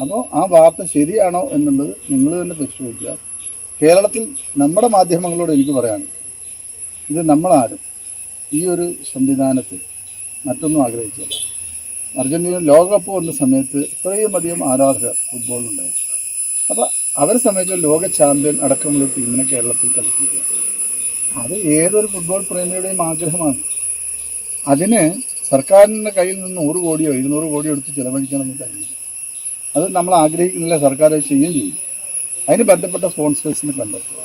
അപ്പോൾ ആ വാർത്ത ശരിയാണോ എന്നുള്ളത് നിങ്ങൾ തന്നെ പരിശോധിക്കുക. കേരളത്തിൽ നമ്മുടെ മാധ്യമങ്ങളോട് എനിക്ക് പറയാണ് ഇത് നമ്മളാരും ഈ ഒരു സംവിധാനത്തിൽ മറ്റൊന്നും ആഗ്രഹിച്ചില്ല അർജന്റീന ലോകകപ്പ് വന്ന സമയത്ത് ഇത്രയും അധികം ആരാധകർ ഫുട്ബോളിനുണ്ടായിരുന്നു അപ്പോൾ അവരെ സമയത്ത് ലോക ചാമ്പ്യൻ അടക്കമുള്ള ടീമിനെ കേരളത്തിൽ കളിപ്പിക്കുക. അത് ഏതൊരു ഫുട്ബോൾ പ്രേമിയുടെയും ആഗ്രഹമാണ്. അതിന് സർക്കാരിന്റെ കയ്യിൽ നിന്ന് നൂറ് കോടിയോ ഇരുന്നൂറ് കോടിയോ എടുത്ത് ചിലവഴിക്കണമെന്ന് കഴിയില്ല അത് നമ്മൾ ആഗ്രഹിക്കുന്നില്ല സർക്കാർ അത് ചെയ്യുകയും ചെയ്യും. അതിന് ബന്ധപ്പെട്ട സ്പോൺസേഴ്സിനെ കണ്ടെത്തുക.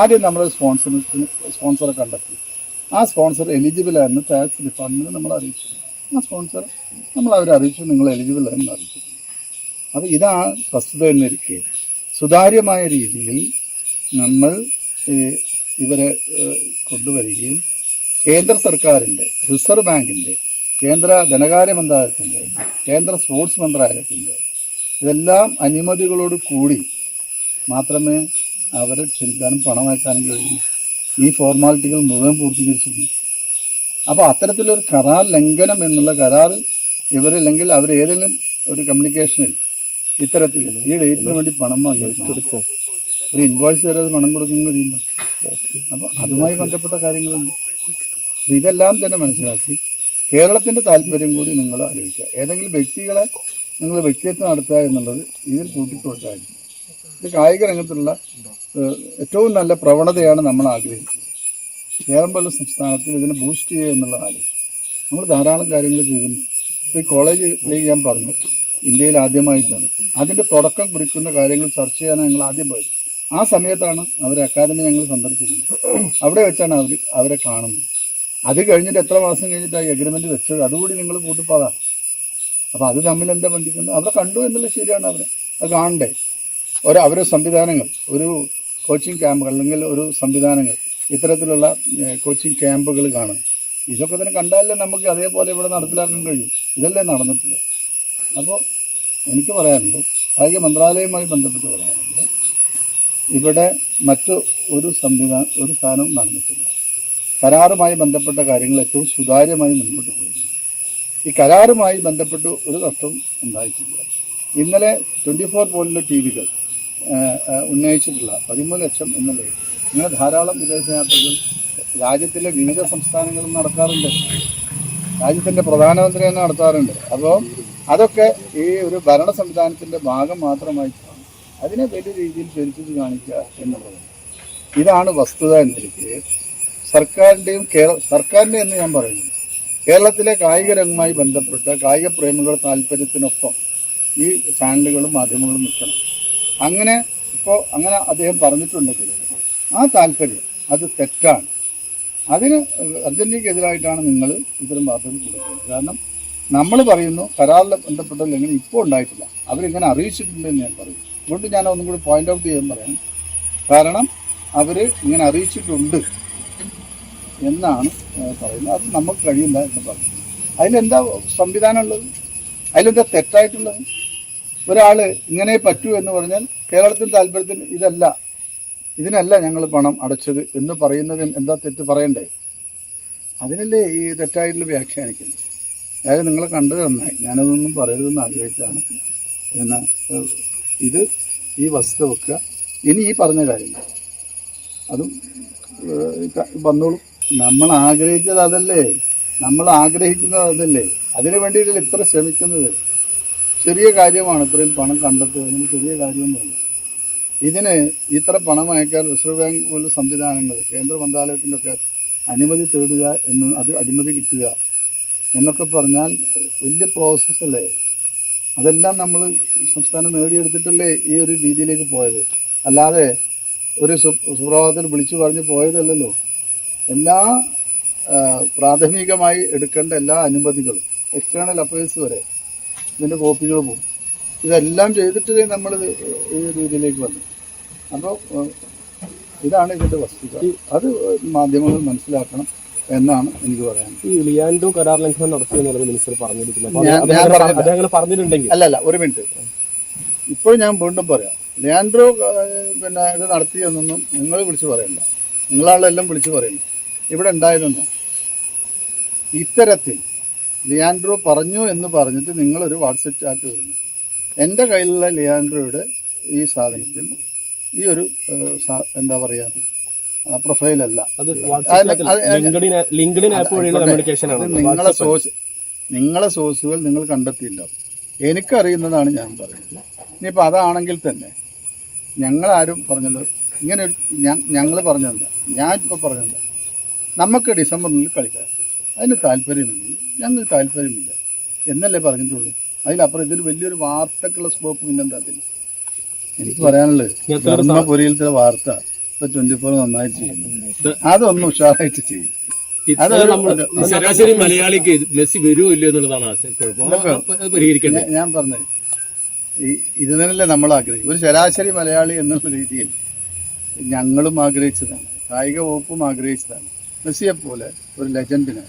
ആദ്യം നമ്മൾ സ്പോൺസറിന് സ്പോൺസറെ കണ്ടെത്തി ആ സ്പോൺസർ എലിജിബിൾ ആയിരുന്നു ടാക്സ് ഡിപ്പാർട്ട്മെന്റ് നമ്മൾ അറിയിച്ചു. ആ സ്പോൺസർ നമ്മൾ അവരെ അറിയിച്ചു നിങ്ങൾ എലിജിബിൾ ആണെന്ന് അറിയിച്ചു. അപ്പോൾ ഇതാണ് വസ്തുത എന്നിരിക്കെ സുതാര്യമായ രീതിയിൽ നമ്മൾ ഇവരെ കൊണ്ടുവരികയും കേന്ദ്ര സർക്കാരിന്റെ റിസർവ് ബാങ്കിന്റെ കേന്ദ്ര ധനകാര്യ മന്ത്രാലയത്തിന്റെ കേന്ദ്ര സ്പോർട്സ് മന്ത്രാലയത്തിന്റെ ഇതെല്ലാം അനുമതികളോട് കൂടി മാത്രമേ അവരെ ക്ഷണിക്കാനും പണമാക്കാനും കഴിയൂ. ഈ ഫോർമാലിറ്റികൾ മുഴുവൻ പൂർത്തീകരിച്ചിട്ടുണ്ട്. അപ്പോൾ അത്തരത്തിലൊരു കരാർ ലംഘനം എന്നുള്ള കരാർ ഇവരില്ലെങ്കിൽ അവർ ഏതെങ്കിലും ഒരു കമ്മ്യൂണിക്കേഷനിൽ ഇത്തരത്തിൽ ഈ ഡേറ്റിന് വേണ്ടി പണം വാങ്ങിച്ചെടുക്കുക ഒരു ഇൻവോയ്സ് വരെ അത് പണം കൊടുക്കുന്നു കഴിയുമ്പോൾ അപ്പോൾ അതുമായി ബന്ധപ്പെട്ട കാര്യങ്ങളുണ്ട് ഇതെല്ലാം തന്നെ മനസ്സിലാക്കി കേരളത്തിന്റെ താല്പര്യം കൂടി നിങ്ങൾ ആലോചിക്കുക. ഏതെങ്കിലും വ്യക്തികളെ നിങ്ങൾ വ്യക്തിത്വം നടത്തുക എന്നുള്ളത് ഇതിൽ കൂട്ടിക്കൊടുത്തായിരുന്നു ഇത് കായിക രംഗത്തുള്ള ഏറ്റവും നല്ല പ്രവണതയാണ് നമ്മൾ ആഗ്രഹിച്ചത്. കേരളം പോലുള്ള സംസ്ഥാനത്തിൽ ഇതിനെ ബൂസ്റ്റ് ചെയ്യുക എന്നുള്ള ആഗ്രഹം നമ്മൾ ധാരാളം കാര്യങ്ങൾ ചെയ്തിരുന്നു. ഇപ്പോൾ ഈ കോളേജിലേക്ക് ഞാൻ പറഞ്ഞു. ഇന്ത്യയിൽ ആദ്യമായിട്ടാണ്. അതിന്റെ തുടക്കം കുറിക്കുന്ന കാര്യങ്ങൾ ചർച്ച ചെയ്യാനാണ് ഞങ്ങൾ ആദ്യം പോയത്. ആ സമയത്താണ് അവർ അക്കാദമി ഞങ്ങൾ സന്ദർശിക്കുന്നത്. അവിടെ വെച്ചാണ് അവർ അവരെ കാണുന്നത്. അത് കഴിഞ്ഞിട്ട് എത്ര മാസം കഴിഞ്ഞിട്ട് ആ എഗ്രിമെന്റ് വെച്ചത്? അതുകൂടി നിങ്ങൾ കൂട്ടിപ്പാതാ അപ്പൊ അത് തമ്മിൽ എന്താ ബന്ധിക്കുന്നത്? അവിടെ കണ്ടു എന്നുള്ളത് ശരിയാണ് അവരെ. അത് കാണണ്ടേ? ഒരു അവരെ സംവിധാനങ്ങൾ ഒരു കോച്ചിങ് ക്യാമ്പുകൾ അല്ലെങ്കിൽ ഒരു സംവിധാനങ്ങൾ ഇത്തരത്തിലുള്ള കോച്ചിങ് ക്യാമ്പുകൾ കാണും. ഇതൊക്കെ തന്നെ കണ്ടാലേ നമുക്ക് അതേപോലെ ഇവിടെ നടപ്പിലാക്കാൻ കഴിയും. ഇതല്ലേ നടന്നിട്ടില്ല അപ്പോൾ എനിക്ക് പറയാനുണ്ട് കായിക മന്ത്രാലയവുമായി ബന്ധപ്പെട്ട് പറയാനുണ്ട് ഇവിടെ മറ്റു ഒരു സംവിധാന ഒരു സ്ഥാനവും നടന്നിട്ടില്ല. കരാറുമായി ബന്ധപ്പെട്ട കാര്യങ്ങൾ ഏറ്റവും സുതാര്യമായി മുന്നോട്ട് പോകുന്നു ഈ കരാറുമായി ബന്ധപ്പെട്ട് ഒരു നഷ്ടം ഉണ്ടായിട്ടില്ല. ഇന്നലെ ട്വന്റി ഫോർ പോലുള്ള ടി വികൾ ഉന്നയിച്ചിട്ടുള്ള പതിമൂന്ന് ലക്ഷം എന്നുള്ളത് ഇങ്ങനെ ധാരാളം വിദേശ യാത്രകൾ രാജ്യത്തിലെ വിവിധ സംസ്ഥാനങ്ങളിൽ നടത്താറുണ്ട് രാജ്യത്തിന്റെ പ്രധാനമന്ത്രി തന്നെ നടത്താറുണ്ട്. അപ്പോൾ അതൊക്കെ ഈ ഒരു ഭരണ സംവിധാനത്തിന്റെ ഭാഗം മാത്രമായി അതിനെ വലിയ രീതിയിൽ പെരുപ്പിച്ച് കാണിക്കുക എന്നുള്ളത്. ഇതാണ് വസ്തുത എന്നിരിക്കെ സർക്കാരിന്റെയും കേരള സർക്കാരിന്റെ എന്ന് ഞാൻ പറയുന്നു. കേരളത്തിലെ കായിക രംഗവുമായി ബന്ധപ്പെട്ട് കായിക പ്രേമികളുടെ താല്പര്യത്തിനൊപ്പം ഈ ചാനലുകളും മാധ്യമങ്ങളും നിൽക്കണം. അങ്ങനെ ഇപ്പോൾ അങ്ങനെ അദ്ദേഹം പറഞ്ഞിട്ടുണ്ടെങ്കിൽ ആ താല്പര്യം അത് തെറ്റാണ്. അതിന് അർജന്റീനയ്ക്കെതിരായിട്ടാണ് നിങ്ങൾ ഇത്തരം വാർത്തകൾ കൊടുക്കുന്നത്. കാരണം നമ്മൾ പറയുന്നു കരാറിൽ ബന്ധപ്പെട്ട ലംഘനം ഇപ്പോൾ ഉണ്ടായിട്ടില്ല. അവരിങ്ങനെ അറിയിച്ചിട്ടുണ്ടെന്ന് ഞാൻ പറയും. അതുകൊണ്ട് ഞാൻ ഒന്നും കൂടി പോയിന്റ് ഔട്ട് ചെയ്യാൻ പറയാം. കാരണം അവർ ഇങ്ങനെ അറിയിച്ചിട്ടുണ്ട്. എന്നാണ് പറയുന്നത്. അത് നമുക്ക് കഴിയില്ല എന്ന് പറഞ്ഞു. അതിലെന്താ സംവിധാനം ഉള്ളത് അതിലെന്താ തെറ്റായിട്ടുള്ളത്? ഒരാൾ ഇങ്ങനെ പറ്റൂ എന്ന് പറഞ്ഞാൽ കേരളത്തിൽ താല്പര്യത്തിന് ഇതല്ല. ഇതിനല്ല ഞങ്ങൾ പണം അടച്ചത് എന്ന് പറയുന്നതിന് എന്താ തെറ്റ് പറയണ്ടേ? അതിനല്ലേ ഈ തെറ്റായിട്ടുള്ള വ്യാഖ്യാനിക്കുന്നത്? അതായത് നിങ്ങളെ കണ്ടത് നന്നായി. ഞാനതൊന്നും പറയരുതെന്ന് ആഗ്രഹിച്ചാണ് എന്നാ ഇത് ഈ വസ്തു വെക്കുക. ഇനി ഈ പറഞ്ഞ കാര്യങ്ങൾ. അതും വന്നോളും. നമ്മൾ ആഗ്രഹിച്ചത് അതല്ലേ? നമ്മൾ ആഗ്രഹിക്കുന്നത് അതല്ലേ? അതിനു വേണ്ടിയിട്ടല്ലേ ഇത്ര ശ്രമിക്കുന്നത്? ചെറിയ കാര്യമാണ് ഇത്രയും പണം കണ്ടെത്തുക. അതിന് ചെറിയ കാര്യമൊന്നുമല്ല. ഇതിന് ഇത്ര പണം അയക്കാൻ റിസർവ് ബാങ്ക് പോലുള്ള സംവിധാനങ്ങൾ കേന്ദ്ര മന്ത്രാലയത്തിന്റെ ഒക്കെ അനുമതി തേടുക എന്ന് അത് അനുമതി കിട്ടുക എന്നൊക്കെ പറഞ്ഞാൽ വലിയ പ്രോസസ്സല്ലേ അതെല്ലാം നമ്മൾ സംസ്ഥാനം നേടിയെടുത്തിട്ടല്ലേ ഈ ഒരു രീതിയിലേക്ക് പോയത്? അല്ലാതെ ഒരു സുപ്രഭാതത്തിൽ വിളിച്ചു പറഞ്ഞ് പോയതല്ലല്ലോ. എല്ലാ പ്രാഥമികമായി എടുക്കേണ്ട എല്ലാ അനുമതികളും എക്സ്റ്റേണൽ അഫയേഴ്സ് വരെ ഇതിന്റെ കോപ്പികൾ പോകും. ഇതെല്ലാം ചെയ്തിട്ടേ നമ്മൾ ഈ രീതിയിലേക്ക് വന്നു. അപ്പോൾ ഇതാണ് ഇതിന്റെ വസ്തുത. അത് മാധ്യമങ്ങൾ മനസ്സിലാക്കണം എന്നാണ് എനിക്ക് പറയാനുള്ളത്. ഈ ലിയാൻഡോ കരാർ ലംഘനം നടത്തി എന്നുള്ളത് മിനിസ്റ്റർ പറഞ്ഞിരിക്കുന്നത് പറഞ്ഞിട്ടുണ്ടെങ്കിൽ അല്ല അല്ല ഒരു മിനിറ്റ്. ഇപ്പോൾ ഞാൻ വീണ്ടും പറയാം. ലിയാൻഡ്രോ പിന്നെ ഇത് നടത്തിയെന്നൊന്നും നിങ്ങൾ വിളിച്ചു പറയണ്ട. നിങ്ങളാളെല്ലാം വിളിച്ചു പറയണ്ട. ഇവിടെ ഉണ്ടായിരുന്നു ഇത്തരത്തിൽ ലിയാൻഡ്രോ പറഞ്ഞു എന്ന് പറഞ്ഞിട്ട് നിങ്ങളൊരു വാട്സപ്പ് ചാറ്റ് വരുന്നു. എന്റെ കയ്യിലുള്ള ലിയാൻഡ്രോയുടെ ഈ സാധനത്തിൽ ഈ ഒരു എന്താ പറയുക പ്രൊഫൈലല്ല നിങ്ങളെ സോഴ്സ് നിങ്ങളെ സോഴ്സുകൾ നിങ്ങൾ കണ്ടെത്തിയിട്ടുണ്ടാവും എനിക്കറിയുന്നതാണ് ഞാൻ പറയുന്നത്. ഇനിയിപ്പോൾ അതാണെങ്കിൽ തന്നെ ഞങ്ങളാരും പറഞ്ഞത് ഇങ്ങനെ ഒരു ഞങ്ങൾ പറഞ്ഞത് ഞാൻ ഇപ്പോൾ പറഞ്ഞത് നമുക്ക് ഡിസംബറിൽ കളിക്കാം. അതിന് താല്പര്യമില്ല. ഞങ്ങൾക്ക് താല്പര്യമില്ല. എന്നല്ലേ പറഞ്ഞിട്ടുള്ളൂ? അതിലപ്പുറം ഇതൊരു വലിയൊരു വാർത്തക്കുള്ള സ്കോപ്പ് പിന്നെന്താ അതിൽ എനിക്ക് പറയാനുള്ളത് ധർമ്മപുരിയിലത്തെ വാർത്ത ഇപ്പൊ ട്വന്റി ഫോർ നന്നായിട്ട് ചെയ്യുന്നു അതൊന്നും ഉഷാറായിട്ട് ചെയ്യും. ശരാശരി മലയാളിക്ക് മെസ്സി വരുമോ ഇല്ലയോ എന്നുള്ളതാണ് ഞാൻ പറഞ്ഞത് ഈ ഇത് തന്നെയല്ലേ നമ്മൾ ആഗ്രഹിക്കും ഒരു ശരാശരി മലയാളി എന്നുള്ള രീതിയിൽ ഞങ്ങളും ആഗ്രഹിച്ചതാണ്. കായിക വകുപ്പും ആഗ്രഹിച്ചതാണ്. മെസ്സിയെ പോലെ ഒരു ലെജൻഡിനെ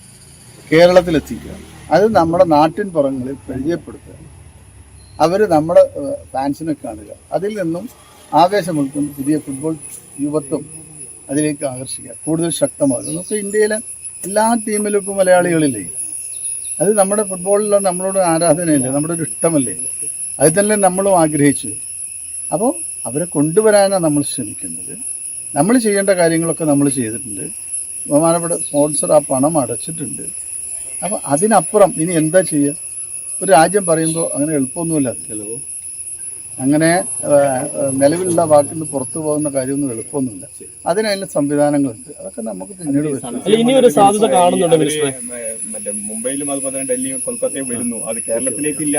കേരളത്തിലെത്തിക്കുക. അത് നമ്മുടെ നാട്ടിൻ പുറങ്ങളിൽ പരിചയപ്പെടുത്തുക. അവർ നമ്മുടെ ഫാൻസിനെ കാണുക. അതിൽ നിന്നും ആവേശം ഉൾക്കൊണ്ട് പുതിയ ഫുട്ബോൾ യുവത്വം അതിലേക്ക് ആകർഷിക്കുക. കൂടുതൽ ശക്തമാകുക. നമുക്ക് ഇന്ത്യയിലെ എല്ലാ ടീമിലും ഇപ്പോൾ മലയാളികളില്ലേ? അത് നമ്മുടെ ഫുട്ബോളിലുള്ള നമ്മളോട് ആരാധനയല്ലേ? നമ്മുടെ ഒരു ഇഷ്ടമല്ലേ? അത് തന്നെ നമ്മളും ആഗ്രഹിച്ചു. അപ്പോൾ അവരെ കൊണ്ടുവരാനാണ് നമ്മൾ ശ്രമിക്കുന്നത്. നമ്മൾ ചെയ്യേണ്ട കാര്യങ്ങളൊക്കെ നമ്മൾ ചെയ്തിട്ടുണ്ട്. ബഹുമാനപ്പെട്ട സ്പോൺസർ ആ പണം അടച്ചിട്ടുണ്ട്. അപ്പം അതിനപ്പുറം ഇനി എന്താ ചെയ്യുക ഒരു രാജ്യം പറയുമ്പോൾ അങ്ങനെ എളുപ്പമൊന്നുമില്ല. ചിലവ് അങ്ങനെ നിലവിലുള്ള വാക്കിൽ നിന്ന് പുറത്തു പോകുന്ന കാര്യമൊന്നും എളുപ്പമൊന്നുമില്ല. അതിനതിന് സംവിധാനങ്ങളുണ്ട്. അതൊക്കെ നമുക്ക് പിന്നീട് വരും അല്ല ഇനി ഒരു സാധ്യത കാണുന്നുണ്ട് മിനിസ്റ്റർ മറ്റേ മുംബൈയിലും അതുപോലെ തന്നെ ഡൽഹിയും കൊൽക്കത്തയും വരുന്നു. അത് കേരളത്തിലേക്ക് ഇല്ല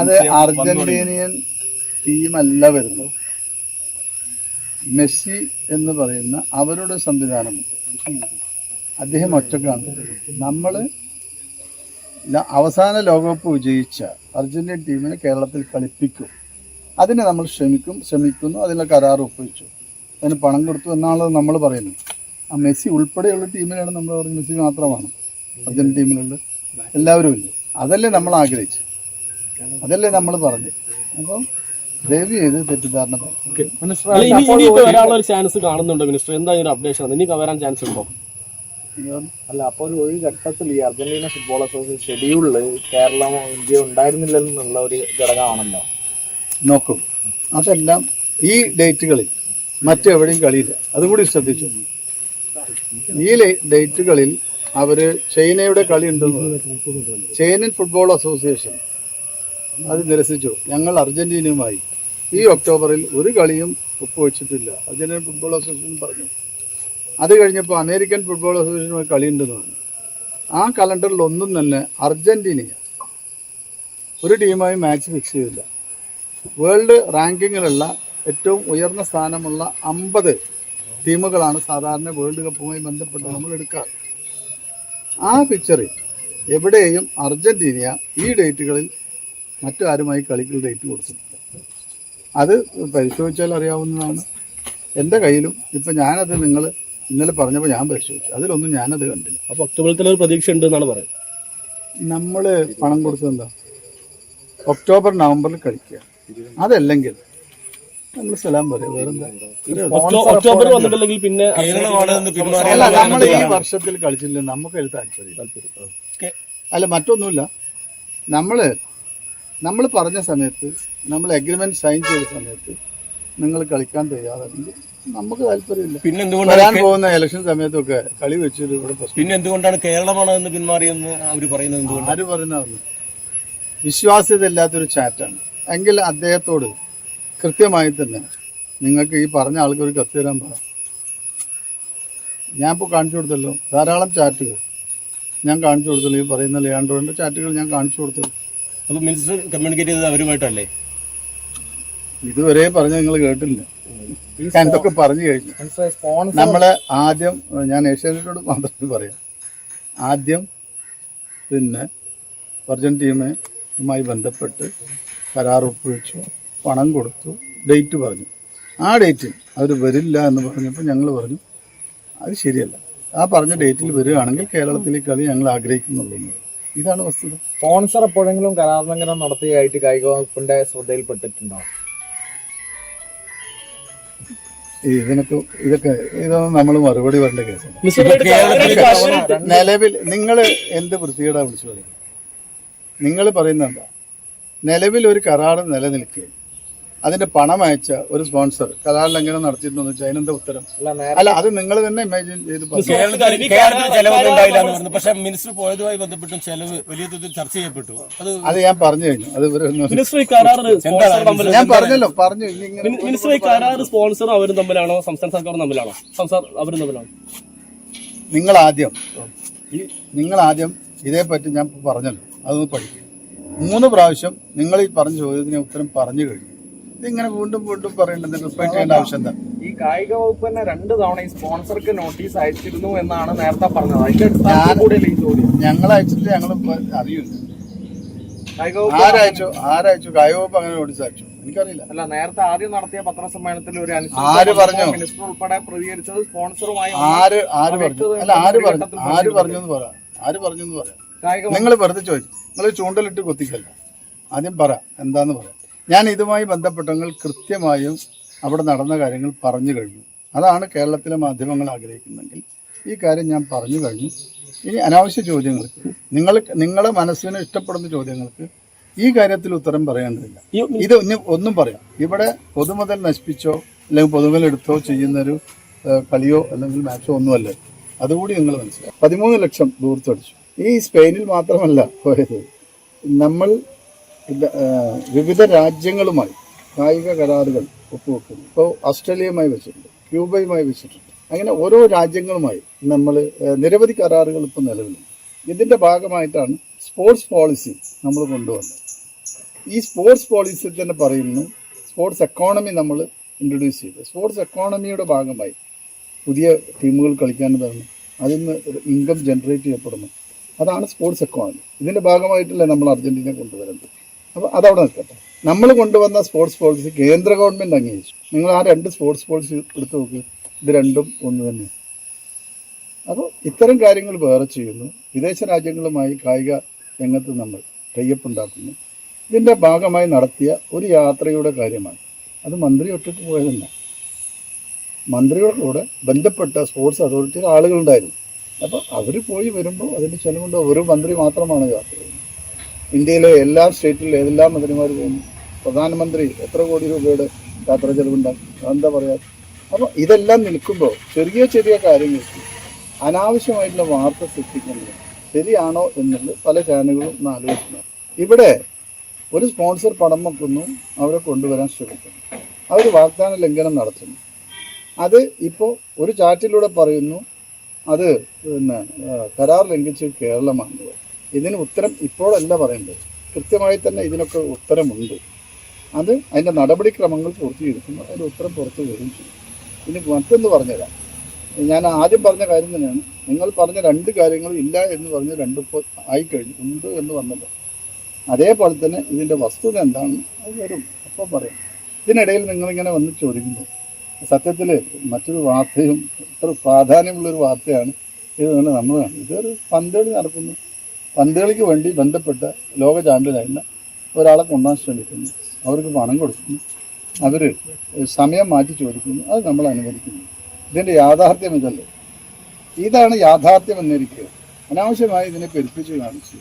അത് അർജന്റീനിയൻ ടീമല്ല വരുന്നത്. മെസ്സി എന്ന് പറയുന്ന അവരുടെ സംവിധാനമുണ്ട് അദ്ദേഹം ഒറ്റക്കാണ്. നമ്മൾ അവസാന ലോകകപ്പ് വിജയിച്ച അർജന്റീൻ ടീമിനെ കേരളത്തിൽ കളിപ്പിക്കും. അതിനെ നമ്മൾ ശ്രമിക്കും ശ്രമിക്കുന്നു അതിനുള്ള കരാർ ഒപ്പുവെച്ചു. അതിന് പണം കൊടുത്തു എന്നാണല്ലോ നമ്മൾ പറയുന്നത്. ആ മെസ്സി ഉൾപ്പെടെയുള്ള ടീമിലാണ് നമ്മൾ പറയുന്നത്. മെസ്സി മാത്രമാണ് അർജന്റീൻ ടീമിലുള്ള എല്ലാവരും ഇല്ലേ? അതല്ലേ നമ്മൾ ആഗ്രഹിച്ചു അതല്ലേ നമ്മൾ പറഞ്ഞു അപ്പം ദയവ് ചെയ്ത് തെറ്റിദ്ധാരണ ചാൻസ് കാണുന്നുണ്ടോ മിനിസ്റ്റർ? അപ്ഡേഷൻ ഇനി വരാൻ ചാൻസ് ഉണ്ടോ? അല്ല അപ്പോൾ ഒരു ഒരു ഘട്ടത്തിൽ ഈ അർജന്റീന ഫുട്ബോൾ അസോസിയേഷൻ ഷെഡ്യൂളിൽ കേരളമോ ഇന്ത്യയോ ഉണ്ടായിരുന്നില്ലെന്നുള്ള ഒരു ഘടകമാണല്ലോ. നോക്കും. അതെല്ലാം ഈ ഡേറ്റുകളിൽ മറ്റെവിടെയും കളിയില്ല. അതുകൂടി ശ്രദ്ധിച്ചു. ഈ ഡേറ്റുകളിൽ അവർ ചൈനയുടെ കളി ഉണ്ടെന്ന് ചൈനൻ ഫുട്ബോൾ അസോസിയേഷൻ അത് നിരസിച്ചു. ഞങ്ങൾ അർജന്റീനയുമായി ഈ ഒക്ടോബറിൽ ഒരു കളിയും ഒപ്പുവെച്ചിട്ടില്ല. അർജന്റീന ഫുട്ബോൾ അസോസിയേഷൻ പറഞ്ഞു. അത് കഴിഞ്ഞപ്പോൾ അമേരിക്കൻ ഫുട്ബോൾ അസോസിയേഷനുമായി കളിയുണ്ടെന്ന് പറഞ്ഞു. ആ കലണ്ടറിൽ ഒന്നും തന്നെ അർജന്റീന ഒരു ടീമായി മാച്ച് ഫിക്സ് ചെയ്തില്ല. വേൾഡ് റാങ്കിങ്ങിലുള്ള ഏറ്റവും ഉയർന്ന സ്ഥാനമുള്ള അമ്പത് ടീമുകളാണ് സാധാരണ വേൾഡ് കപ്പുമായി ബന്ധപ്പെട്ട് നമ്മൾ എടുക്കാറ്. ആ പിക്ചറിൽ എവിടെയും അർജന്റീന ഈ ഡേറ്റുകളിൽ മറ്റാരുമായി കളിക്കൽ ഡേറ്റ് കൊടുത്തിട്ടില്ല. അത് പരിശോധിച്ചാൽ അറിയാവുന്നതാണ്. എന്റെ കയ്യിലും ഇപ്പം ഞാനത് നിങ്ങൾ ഇന്നലെ പറഞ്ഞപ്പോൾ ഞാൻ പരിശോധിച്ചു. അതിലൊന്നും ഞാനത് കണ്ടില്ല. അപ്പോൾ ഒക്ടോബറിൽ ഒരു പ്രതീക്ഷ ഉണ്ട് എന്നാണ് പറയുന്നത്. നമ്മൾ പണം കൊടുത്തെന്താ ഒക്ടോബർ നവംബറിൽ കഴിക്കുക. അതല്ലെങ്കിൽ നമ്മൾ സലാം പറയാം. വേറെന്താ? ഒക്ടോബർ വന്നിട്ടില്ലെങ്കിൽ പിന്നെ അല്ല നമ്മൾ ഈ വർഷത്തിൽ കളിച്ചില്ല. നമുക്ക് അതിൽ താല്പര്യം. അല്ല മറ്റൊന്നുമില്ല. നമ്മൾ നമ്മൾ പറഞ്ഞ സമയത്ത് നമ്മൾ അഗ്രിമെന്റ് സൈൻ ചെയ്ത സമയത്ത് നിങ്ങൾ കളിക്കാൻ തയ്യാറല്ലെങ്കിൽ നമുക്ക് താല്പര്യമില്ല. പിന്നെ വരാൻ എന്തുകൊണ്ടാണ് പോകുന്ന ഇലക്ഷൻ സമയത്തൊക്കെ കളി വെച്ചിട്ട് ഇവിടെ പിന്നെ എന്തുകൊണ്ടാണ് കേരളമാണ് എന്ന് പിന്മാറിയെന്ന് അവർ പറയുന്നത് എന്തുകൊണ്ട് ആര് പറയുന്നതെന്ന് വിശ്വാസ്യത ഇല്ലാത്തൊരു ചാറ്റാണ്. എങ്കിൽ അദ്ദേഹത്തോട് കൃത്യമായി തന്നെ നിങ്ങൾക്ക് ഈ പറഞ്ഞ ആൾക്ക് ഒരു കത്ത് തരാൻ പറ. ഞാൻ ഇപ്പോൾ കാണിച്ചു കൊടുത്തല്ലോ. ധാരാളം ചാറ്റുകൾ ഞാൻ കാണിച്ചു കൊടുത്തല്ലോ. ഈ പറയുന്ന ലിയാൻഡ്രോന്റെ ചാറ്റുകൾ ഞാൻ കാണിച്ചു കൊടുത്തല്ലോ. അപ്പോൾ മിനിസ്റ്റർ കമ്മ്യൂണിക്കേറ്റ് ചെയ്തത് അവരുമായിട്ടല്ലേ? ഇതുവരെ പറഞ്ഞ നിങ്ങൾ കേട്ടില്ല. ഞാൻ ഇതൊക്കെ പറഞ്ഞു കഴിഞ്ഞു. നമ്മളെ ആദ്യം ഞാൻ ഏഷ്യാനെറ്റോട് മാത്രമേ പറയാം. ആദ്യം പിന്നെ വർജൻ ടീമുമായി ബന്ധപ്പെട്ട് കരാർ ഒപ്പുവെച്ചു പണം കൊടുത്തു ഡേറ്റ് പറഞ്ഞു. ആ ഡേറ്റിൽ അവർ വരില്ല എന്ന് പറഞ്ഞപ്പോൾ ഞങ്ങൾ പറഞ്ഞു അത് ശരിയല്ല. ആ പറഞ്ഞ ഡേറ്റിൽ വരികയാണെങ്കിൽ കേരളത്തിലെ കളി ഞങ്ങൾ ആഗ്രഹിക്കുന്നുള്ളൂ. ഇതാണ് വസ്തുത. സ്പോൺസർ എപ്പോഴെങ്കിലും കരാർ ലംഘനം നടത്തിയായിട്ട് കായിക വകുപ്പിന്റെ ശ്രദ്ധയിൽപ്പെട്ടിട്ടുണ്ടോ? ഇതിനൊക്കെ ഇതൊക്കെ ഇതൊന്നും നമ്മൾ മറുപടി വരേണ്ട കേസാണ് നിലവിൽ നിങ്ങൾ എന്ത് വൃത്തികേടാ വിളിച്ചു പറയുന്നത്? നിങ്ങൾ പറയുന്നത് എന്താ? നിലവിൽ ഒരു കരാറ് നിലനിൽക്കുക അതിന്റെ പണം അയച്ച ഒരു സ്പോൺസർ കലാ ലംഘനം നടത്തിയിട്ടുണ്ടെന്ന് വെച്ചാൽ അതിനെന്താ ഉത്തരം? അല്ല അല്ല അത് നിങ്ങൾ തന്നെ ഇമാജിൻ ചെയ്ത് പക്ഷെ മിനിസ്റ്റർ പോയതുമായി ബന്ധപ്പെട്ടും ചെലവ് വലിയ തോതിൽ ചർച്ച ചെയ്യപ്പെട്ടു. അത് ഞാൻ പറഞ്ഞു കഴിഞ്ഞു. അത് ഞാൻ പറഞ്ഞല്ലോ പറഞ്ഞു. മിനിസ്റ്റർ ഈ കരാർ സ്പോൺസർ അവരും തമ്മിലാണോ? സംസ്ഥാന സർക്കാരും തമ്മിലാണോ? സംസ്ഥാന അവരും തമ്മിലാണോ? നിങ്ങൾ ആദ്യം ഈ നിങ്ങൾ ആദ്യം ഇതേപ്പറ്റി ഞാൻ പറഞ്ഞല്ലോ. അതൊന്ന് പഠിക്കും. മൂന്ന് പ്രാവശ്യം നിങ്ങൾ ഈ പറഞ്ഞ ചോദ്യത്തിന് ഉത്തരം പറഞ്ഞു കഴിഞ്ഞു. ഇതിങ്ങനെ വീണ്ടും വീണ്ടും പറയേണ്ടത് റിപ്പീറ്റ് ചെയ്യേണ്ട ആവശ്യം എന്താ? ഈ കായിക വകുപ്പ് തന്നെ രണ്ട് തവണ ഈ സ്പോൺസർക്ക് നോട്ടീസ് അയച്ചിരുന്നു എന്നാണ് നേരത്തെ പറഞ്ഞത്. അതിന്റെ അടിസ്ഥാനത്തിൽ കൂടിയല്ലേ ഈ ചോദ്യം ഞങ്ങൾ അയച്ചിട്ട് ഞങ്ങൾ അറിയില്ല. കായിക വകുപ്പ് ആരയച്ചു ആരയച്ചു കായവകുപ്പ് അങ്ങനെ നോട്ടീസ് അയച്ചു. എനിക്കറിയില്ല. അല്ല നേരത്തെ ആദ്യം നടത്തിയ പത്രസമ്മേളനത്തിൽ ഒരു ആര് പറഞ്ഞു? മിനിസ്റ്റർ ഉൾപ്പെടെ പ്രതികരിച്ചത് സ്പോൺസറുമായി ആര് ആര് പറഞ്ഞു? അല്ല ആര് പറഞ്ഞു? ആര് പറഞ്ഞു എന്ന് പറ. ആര് പറഞ്ഞു എന്ന് പറയാം കായിക നിങ്ങൾ വെറുതെ ചോദിച്ചു നിങ്ങൾ ചൂണ്ടലിട്ട് കൊത്തിക്കല്ല. ആദ്യം പറ. എന്താന്ന് പറ. ഞാൻ ഇതുമായി ബന്ധപ്പെട്ടങ്ങൾ കൃത്യമായും അവിടെ നടന്ന കാര്യങ്ങൾ പറഞ്ഞു കഴിഞ്ഞു. അതാണ് കേരളത്തിലെ മാധ്യമങ്ങൾ ആഗ്രഹിക്കുന്നെങ്കിൽ ഈ കാര്യം ഞാൻ പറഞ്ഞു കഴിഞ്ഞു. ഇനി അനാവശ്യ ചോദ്യങ്ങൾക്ക് നിങ്ങൾ നിങ്ങളുടെ മനസ്സിന് ഇഷ്ടപ്പെടുന്ന ചോദ്യങ്ങൾക്ക് ഈ കാര്യത്തിൽ ഉത്തരം പറയേണ്ടതില്ല. ഇത് ഒന്നും പറയാം. ഇവിടെ പൊതുമുതൽ നശിപ്പിച്ചോ അല്ലെങ്കിൽ പൊതുമുതൽ എടുത്തോ ചെയ്യുന്നൊരു കളിയോ അല്ലെങ്കിൽ മാച്ചോ ഒന്നുമല്ല. അതുകൂടി നിങ്ങൾ മനസ്സിലാക്കും പതിമൂന്ന് ലക്ഷം ദൂരത്തടിച്ചു ഈ സ്പെയിനിൽ മാത്രമല്ല പോയത്. നമ്മൾ വിവിധ രാജ്യങ്ങളുമായി കായിക കരാറുകൾ ഒപ്പുവെക്കുന്നു. ഇപ്പോൾ ഓസ്ട്രേലിയയുമായി വെച്ചിട്ടുണ്ട് ക്യൂബയുമായി വെച്ചിട്ടുണ്ട്. അങ്ങനെ ഓരോ രാജ്യങ്ങളുമായി നമ്മൾ നിരവധി കരാറുകൾ ഇപ്പോൾ നിലവിലുണ്ട്. ഇതിന്റെ ഭാഗമായിട്ടാണ് സ്പോർട്സ് പോളിസി നമ്മൾ കൊണ്ടുവന്നത്. ഈ സ്പോർട്സ് പോളിസിയിൽ തന്നെ പറയുന്നു സ്പോർട്സ് എക്കോണമി നമ്മൾ ഇൻട്രൊഡ്യൂസ് ചെയ്തു. സ്പോർട്സ് എക്കോണമിയുടെ ഭാഗമായി പുതിയ ടീമുകൾ കളിക്കാൻ തരണം അതിൽ നിന്ന് ഇൻകം ജനറേറ്റ് ചെയ്യപ്പെടുന്നു. അതാണ് സ്പോർട്സ് എക്കോണമി. ഇതിന്റെ ഭാഗമായിട്ടല്ലേ നമ്മൾ അർജന്റീന കൊണ്ടുവരുന്നത്. അപ്പോൾ അതവിടെ നിൽക്കട്ടെ. നമ്മൾ കൊണ്ടുവന്ന സ്പോർട്സ് പോളിസി കേന്ദ്ര ഗവൺമെന്റ് അംഗീകരിച്ചു. നിങ്ങൾ ആ രണ്ട് സ്പോർട്സ് പോളിസി എടുത്തു നോക്ക്. ഇത് രണ്ടും ഒന്ന് തന്നെ അപ്പോൾ ഇത്തരം കാര്യങ്ങൾ വേറെ ചെയ്യുന്നു. വിദേശ രാജ്യങ്ങളുമായി കായിക രംഗത്ത് നമ്മൾ ടൈപ്പ് ഉണ്ടാക്കുന്നു ഇതിന്റെ ഭാഗമായി നടത്തിയ ഒരു യാത്രയുടെ കാര്യമാണ്. അത് മന്ത്രി ഒറ്റയ്ക്ക് പോയതല്ല. മന്ത്രിയുടെ കൂടെ ബന്ധപ്പെട്ട സ്പോർട്സ് അതോറിറ്റിയുടെ ആളുകളുണ്ടായിരുന്നു. അപ്പോൾ അവർ പോയി വരുമ്പോൾ അതിന്റെ ചെലവുണ്ട് ഒരു മന്ത്രി മാത്രമാണ് യാത്ര ഇന്ത്യയിലെ എല്ലാ സ്റ്റേറ്റിലും ഏതെല്ലാം മന്ത്രിമാർ പോകുന്നു പ്രധാനമന്ത്രി എത്ര കോടി രൂപയുടെ യാത്ര ചെലവുണ്ടാകും എന്താ പറയാ? അപ്പോൾ ഇതെല്ലാം നിൽക്കുമ്പോൾ ചെറിയ ചെറിയ കാര്യങ്ങൾക്ക് അനാവശ്യമായിട്ടുള്ള വാർത്ത സൃഷ്ടിക്കുന്നത് ശരിയാണോ എന്നുള്ളത് പല ചാനലുകളും ഒന്ന് ആലോചിക്കുന്നു ഇവിടെ ഒരു സ്പോൺസർ പണം വെക്കുന്നു അവരെ കൊണ്ടുവരാൻ ശ്രമിക്കുന്നു. അവർ വാഗ്ദാന ലംഘനം നടത്തുന്നു. അത് ഇപ്പോൾ ഒരു ചാറ്റിലൂടെ പറയുന്നു അത് പിന്നെ കരാർ ലംഘിച്ച് കേരളമാണ്. ഇതിന് ഉത്തരം ഇപ്പോഴല്ല പറയേണ്ടത്. കൃത്യമായി തന്നെ ഇതിനൊക്കെ ഉത്തരമുണ്ട്. അത് അതിന്റെ നടപടിക്രമങ്ങൾ പൂർത്തീകരിക്കുന്നു അതിന്റെ ഉത്തരം പുറത്തു വരും ഇനി മറ്റൊന്ന് പറഞ്ഞുതരാം. ഞാൻ ആദ്യം പറഞ്ഞ കാര്യം തന്നെയാണ്. നിങ്ങൾ പറഞ്ഞ രണ്ട് കാര്യങ്ങൾ ഇല്ല എന്ന് പറഞ്ഞ് രണ്ടിപ്പോൾ ആയിക്കഴിഞ്ഞു. ഉണ്ട് എന്ന് പറഞ്ഞല്ലോ. അതേപോലെ തന്നെ ഇതിന്റെ വസ്തുത എന്താണെന്ന് അത് വരും. അപ്പോൾ പറയാം. ഇതിനിടയിൽ നിങ്ങളിങ്ങനെ വന്ന് ചോദിക്കുന്നു. സത്യത്തിൽ മറ്റൊരു വാർത്തയും ഇത്ര പ്രാധാന്യമുള്ളൊരു വാർത്തയാണ്. ഇത് നമ്മൾ. ഇതൊരു പന്തേടി നടക്കുന്നു. പന്തളിക്ക് വേണ്ടി ബന്ധപ്പെട്ട ലോക ചാമ്പ്യനായിരുന്ന ഒരാളെ കൊണ്ടുപോകാൻ ശ്രമിക്കുന്നു. അവർക്ക് പണം കൊടുക്കുന്നു. അവർ സമയം മാറ്റി ചോദിക്കുന്നു. അത് നമ്മൾ അനുവദിക്കുന്നു. ഇതിന്റെ യാഥാർത്ഥ്യം ഇതല്ലേ? ഇതാണ് യാഥാർത്ഥ്യം എന്നിരിക്കുക അനാവശ്യമായി ഇതിനെ പെരുപ്പിച്ച് കാണിച്ചു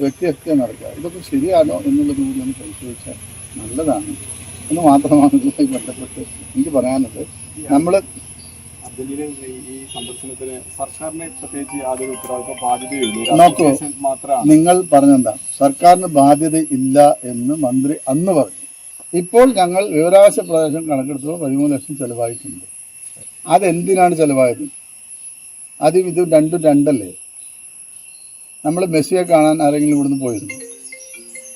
വ്യക്തിഹത്യ നടക്കുക. ഇതൊക്കെ ശരിയാണോ എന്നുള്ളത് കൂടി ഒന്ന് പരിശോധിച്ചാൽ നല്ലതാണ്. എന്ന് മാത്രമാണ് ഇതുമായി ബന്ധപ്പെട്ട് എനിക്ക് പറയാനുള്ളത്. നമ്മൾ അർജന്റീന ഈ- സന്ദർശനത്തിന് സർക്കാരിനെ പ്രത്യേകിച്ച് യാതൊരു ഉത്തരവാദിത്വ ബാധ്യതയുള്ളൂ നോക്കൂ. മാത്രമാണ്. നിങ്ങൾ പറഞ്ഞെന്താ? സർക്കാരിന് ബാധ്യത ഇല്ല എന്ന് മന്ത്രി അന്ന് പറഞ്ഞു. ഇപ്പോൾ ഞങ്ങൾ വിവരാവകാശ പ്രദേശം കണക്കെടുത്തപ്പോൾ പതിമൂന്ന് ലക്ഷം ചെലവായിട്ടുണ്ട്. അതെന്തിനാണ് ചെലവായത്? അതും ഇതും രണ്ടും രണ്ടല്ലേ? നമ്മൾ മെസ്സിയെ കാണാൻ ആരെങ്കിലും ഇവിടുന്ന് പോയിരുന്നു?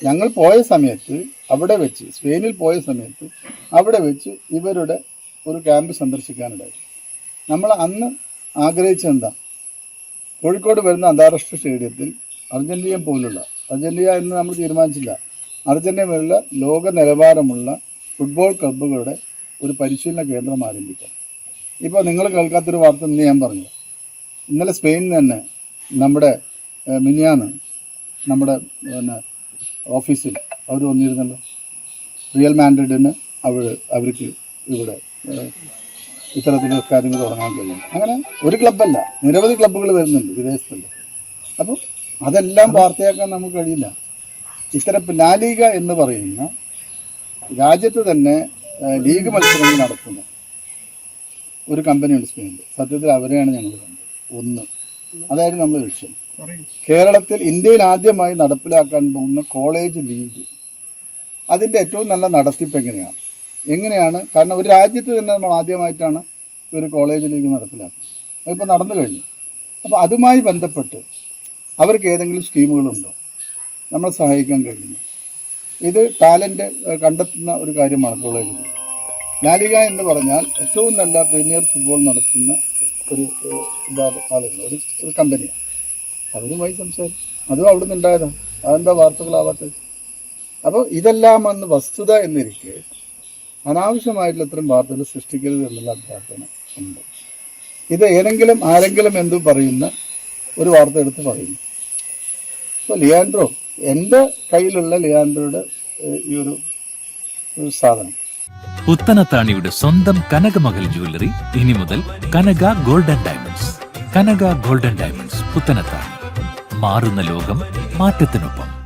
ഞങ്ങൾ പോയ സമയത്ത് അവിടെ വെച്ച് സ്പെയിനിൽ പോയ സമയത്ത് അവിടെ വെച്ച് ഇവരുടെ ഒരു ക്യാമ്പ് സന്ദർശിക്കാനിടയായി നമ്മൾ അന്ന് ആഗ്രഹിച്ചെന്താ കോഴിക്കോട് വരുന്ന അന്താരാഷ്ട്ര സ്റ്റേഡിയത്തിൽ അർജന്റീന പോലുള്ള അർജന്റീന എന്ന് നമ്മൾ തീരുമാനിച്ചില്ല. അർജന്റീന പോലുള്ള ലോക നിലവാരമുള്ള ഫുട്ബോൾ ക്ലബ്ബുകളുടെ ഒരു പരിശീലന കേന്ദ്രം ആരംഭിക്കാം. ഇപ്പോൾ നിങ്ങൾ കേൾക്കാത്തൊരു വാർത്ത ഇന്ന് ഞാൻ പറഞ്ഞു. ഇന്നലെ സ്പെയിനിൽ തന്നെ നമ്മുടെ മിനിയാന്ന് നമ്മുടെ പിന്നെ ഓഫീസിൽ അവർ വന്നിരുന്നല്ലോ. റിയൽ മാൻഡ്രിഡിന് അവർ അവർക്ക് ഇവിടെ ഇത്തരത്തിലുള്ള കാര്യങ്ങൾ തുടങ്ങാൻ കഴിയും. അങ്ങനെ ഒരു ക്ലബ്ബല്ല നിരവധി ക്ലബ്ബുകൾ വരുന്നുണ്ട് വിദേശത്തുള്ള അപ്പോൾ അതെല്ലാം വാർത്തയാക്കാൻ നമുക്ക് കഴിയില്ല. ഇത്തരം ലാലിക എന്ന് പറയുന്ന രാജ്യത്ത് തന്നെ ലീഗ് മത്സരങ്ങൾ നടത്തുന്ന. ഒരു കമ്പനിയുണ്ട് സ്പെയിനിൽ സത്യത്തിൽ അവരെയാണ് ഞങ്ങൾ കണ്ടത്. ഒന്ന്. അതായിരുന്നു നമ്മുടെ ലക്ഷ്യം. കേരളത്തിൽ ഇന്ത്യയിൽ ആദ്യമായി നടപ്പിലാക്കാൻ പോകുന്ന കോളേജ് ലീഗ് അതിന്റെ ഏറ്റവും നല്ല നടത്തിപ്പ് എങ്ങനെയാണ്? എങ്ങനെയാണ്? കാരണം ഒരു രാജ്യത്ത് തന്നെ നമ്മൾ ആദ്യമായിട്ടാണ് ഒരു കോളേജിലേക്ക് നടപ്പിലാക്കുന്നത്. അതിപ്പോൾ നടന്നു കഴിഞ്ഞു. അപ്പോൾ അതുമായി ബന്ധപ്പെട്ട് അവർക്ക് ഏതെങ്കിലും സ്കീമുകളുണ്ടോ? നമ്മളെ സഹായിക്കാൻ കഴിയുന്നു ഇത് ടാലന്റ് കണ്ടെത്തുന്ന ഒരു കാര്യമാണ് കോളേജിൽ ലാലിക എന്ന് പറഞ്ഞാൽ ഏറ്റവും നല്ല പ്രീമിയർ ഫുട്ബോൾ നടത്തുന്ന ഒരു ആളുകൾ. ഒരു ഒരു കമ്പനിയാണ്. അവരുമായി സംസാരിക്കും. അതും അവിടെ നിന്ന് ഉണ്ടായതാണ്. അതെന്താ വാർത്തകളാവാത്തത്? അപ്പോൾ ഇതെല്ലാം അന്ന് വസ്തുത എന്നിരിക്കെ അനാവശ്യമായിട്ടുള്ള ഇത്തരം വാർത്തകൾ സൃഷ്ടിക്കരുത് എന്നുള്ള അഭ്യർത്ഥന ഉണ്ട്. ഇത് ഏതെങ്കിലും ആരെങ്കിലും എന്തു പറയുന്ന ഒരു വാർത്ത എടുത്ത് പറയുന്നു. ഇപ്പോൾ ലിയാൻഡ്രോ എന്റെ കയ്യിലുള്ള ലിയാൻഡ്രോയുടെ ഈ ഒരു സാധനം. പുത്തനത്താണിയുടെ സ്വന്തം കനകമകൽ ജ്വല്ലറി ഇനി മുതൽ Kanaka golden diamonds. Kanaka golden diamonds Puthanathani. മാറുന്ന ലോകം മാറ്റത്തിനൊപ്പം.